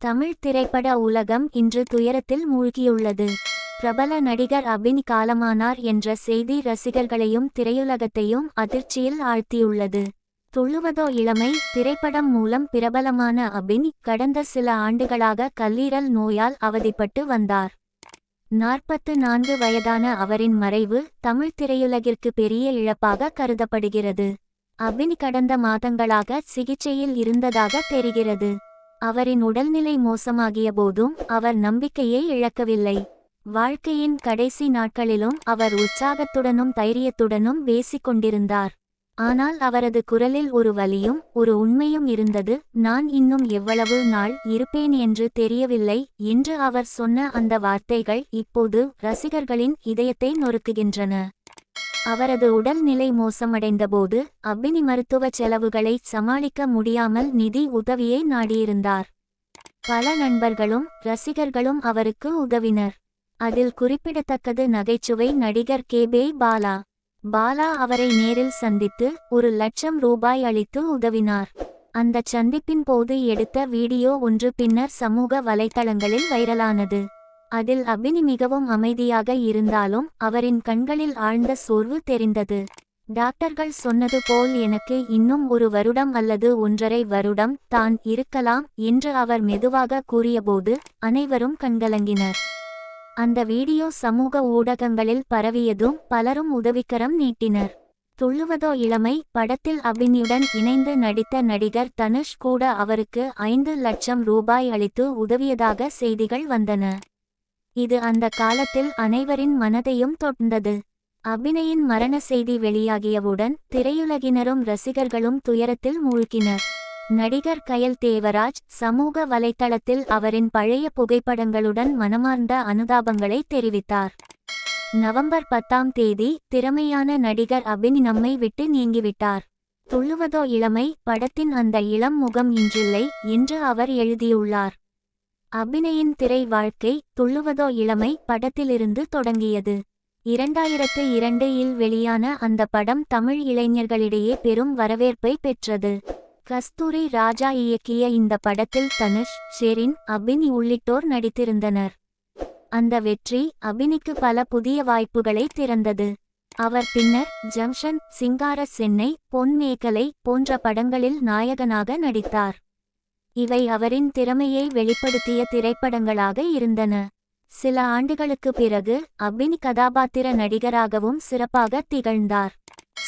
தமிழ் திரைப்பட உலகம் இன்று துயரத்தில் மூழ்கியுள்ளது. பிரபல நடிகர் அபின் காலமானார் என்ற செய்தி ரசிகர்களையும் திரையுலகத்தையும் அதிர்ச்சியில் ஆழ்த்தியுள்ளது. துள்ளுவதோ இளமை திரைப்படம் மூலம் பிரபலமான அபின் கடந்த சில ஆண்டுகளாக கல்லீரல் நோயால் அவதிப்பட்டு வந்தார். நாற்பத்து நான்கு வயதான அவரின் மறைவு தமிழ் திரையுலகிற்கு பெரிய இழப்பாக கருதப்படுகிறது. அபின் கடந்த மாதங்களாக சிகிச்சையில் இருந்ததாக தெரிகிறது. அவரின் உடல்நிலை மோசமாகிய போதும் அவர் நம்பிக்கையை இழக்கவில்லை. வாழ்க்கையின் கடைசி நாட்களிலும் அவர் உற்சாகத்துடனும் தைரியத்துடனும் பேசிக்கொண்டிருந்தார். ஆனால் அவரது குரலில் ஒரு வலியும் ஒரு உண்மையும் இருந்தது. நான் இன்னும் எவ்வளவு நாள் இருப்பேன் என்று தெரியவில்லை என்று அவர் சொன்ன அந்த வார்த்தைகள் இப்போது ரசிகர்களின் இதயத்தை நொறுக்குகின்றன. அவரது உடல்நிலை மோசமடைந்தபோது அபினி மருத்துவ செலவுகளை சமாளிக்க முடியாமல் நிதி உதவியை நாடியிருந்தார். பல நண்பர்களும் ரசிகர்களும் அவருக்கு உதவினர். அதில் குறிப்பிடத்தக்கது நகைச்சுவை நடிகர் கே பே பாலா. பாலா அவரை நேரில் சந்தித்து ஒரு லட்சம் ரூபாய் அளித்து உதவினார். அந்தச் சந்திப்பின் போது எடுத்த வீடியோ ஒன்று பின்னர் சமூக வலைத்தளங்களில் வைரலானது. அதில் அபினி மிகவும் அமைதியாக இருந்தாலும் அவரின் கண்களில் ஆழ்ந்த சோர்வு தெரிந்தது. டாக்டர்கள் சொன்னது போல் எனக்கு இன்னும் ஒரு வருடம் அல்லது ஒன்றரை வருடம் தான் இருக்கலாம் என்று அவர் மெதுவாக கூறியபோது அனைவரும் கண்கலங்கினர். அந்த வீடியோ சமூக ஊடகங்களில் பரவியதும் பலரும் உதவிக்கரம் நீட்டினர். துள்ளுவதோ இளமை படத்தில் அபினியுடன் இணைந்து நடித்த நடிகர் தனுஷ் கூட அவருக்கு ஐந்து லட்சம் ரூபாய் அளித்து உதவியதாக செய்திகள் வந்தன. இது அந்த காலத்தில் அனைவரின் மனதையும் தொட்டது. அபிநயின் மரண செய்தி வெளியாகியவுடன் திரையுலகினரும் ரசிகர்களும் துயரத்தில் மூழ்கினர். நடிகர் கயல் தேவராஜ் சமூக வலைத்தளத்தில் அவரின் பழைய புகைப்படங்களுடன் மனமார்ந்த அனுதாபங்களை தெரிவித்தார். நவம்பர் பத்தாம் தேதி திறமையான நடிகர் அபின் நம்மை விட்டு நீங்கிவிட்டார். துள்ளுவதோ இளமை படத்தின் அந்த இளம் முகம் இன்றில்லை என்று அவர் எழுதியுள்ளார். அபிநயின் திரை வாழ்க்கை துள்ளுவதோ இளமை படத்திலிருந்து தொடங்கியது. இரண்டாயிரத்து இரண்டு இல் வெளியான அந்த படம் தமிழ் இளைஞர்களிடையே பெரும் வரவேற்பை பெற்றது. கஸ்தூரி ராஜா இயக்கிய இந்த படத்தில் தனுஷ் ஷெரின் அபினி உள்ளிட்டோர் நடித்திருந்தனர். அந்த வெற்றி அபினிக்கு பல புதிய வாய்ப்புகளை திறந்தது. அவர் பின்னர் ஜம்ஷன் சிங்கார சென்னை பொன்மேகலை போன்ற படங்களில் நாயகனாக நடித்தார். இவை அவரின் திறமையை வெளிப்படுத்திய திரைப்படங்களாக இருந்தன. சில ஆண்டுகளுக்கு பிறகு அபின் கதாபாத்திர நடிகராகவும் சிறப்பாக திகழ்ந்தார்.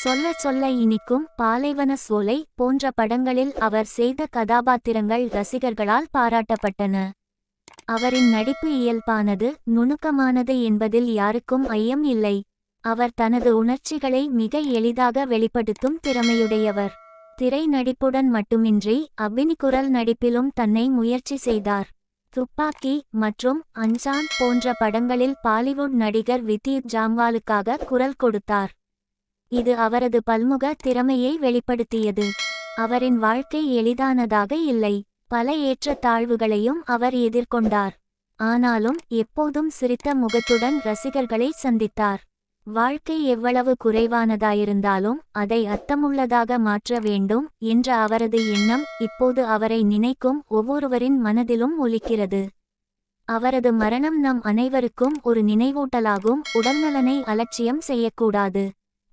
சொல்ல சொல்ல இனிக்கும் பாலைவன சோலை போன்ற படங்களில் அவர் செய்த கதாபாத்திரங்கள் ரசிகர்களால் பாராட்டப்பட்டன. அவரின் நடிப்பு இயல்பானது நுணுக்கமானது என்பதில் யாருக்கும் ஐயம் இல்லை. அவர் தனது உணர்ச்சிகளை மிக எளிதாக வெளிப்படுத்தும் திறமையுடையவர். திரை நடிப்புடன் மட்டுமின்றி அபினி குரல் நடிப்பிலும் தன்னை முயற்சி செய்தார். துப்பாக்கி மற்றும் அஞ்சான் போன்ற படங்களில் பாலிவுட் நடிகர் விதீப் ஜாம்வாலுக்காக குரல் கொடுத்தார். இது அவரது பல்முக திறமையை வெளிப்படுத்தியது. அவரின் வாழ்க்கை எளிதானதாக இல்லை. பல ஏற்றத்தாழ்வுகளையும் அவர் எதிர்கொண்டார். ஆனாலும் எப்போதும் சிரித்த முகத்துடன் ரசிகர்களை சந்தித்தார். வாழ்க்கை எவ்வளவு குறைவானதாயிருந்தாலும் அதை அர்த்தமுள்ளதாக மாற்ற வேண்டும் என்ற அவரது எண்ணம் இப்போது அவரை நினைக்கும் ஒவ்வொருவரின் மனதிலும் ஒலிக்கிறது. அவரது மரணம் நம் அனைவருக்கும் ஒரு நினைவூட்டலாகும் உடல்நலனை அலட்சியம் செய்யக்கூடாது.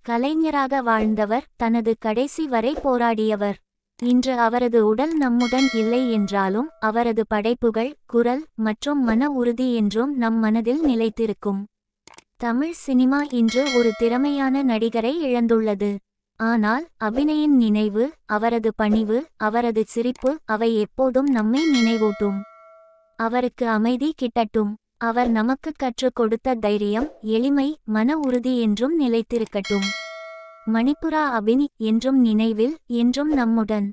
கலைஞராக வாழ்ந்தவர் தனது கடைசி வரை போராடியவர். இன்று அவரது உடல் நம்முடன் இல்லை என்றாலும் அவரது படைப்புகள் குரல் மற்றும் மன உறுதி என்றும் நம் மனதில் நிலைத்திருக்கும். தமிழ் சினிமா இன்று ஒரு திறமையான நடிகரை இழந்துள்ளது. ஆனால் அபிநயின் நினைவு அவரது பணிவு அவரது சிரிப்பு அவை எப்போதும் நம்மை நினைவூட்டும். அவருக்கு அமைதி கிட்டட்டும். அவர் நமக்கு கற்றுக் கொடுத்த தைரியம் எளிமை மன உறுதி என்றும் நிலைத்திருக்கட்டும். மணிப்புரா அபினி என்றும் நினைவில் என்றும் நம்முடன்.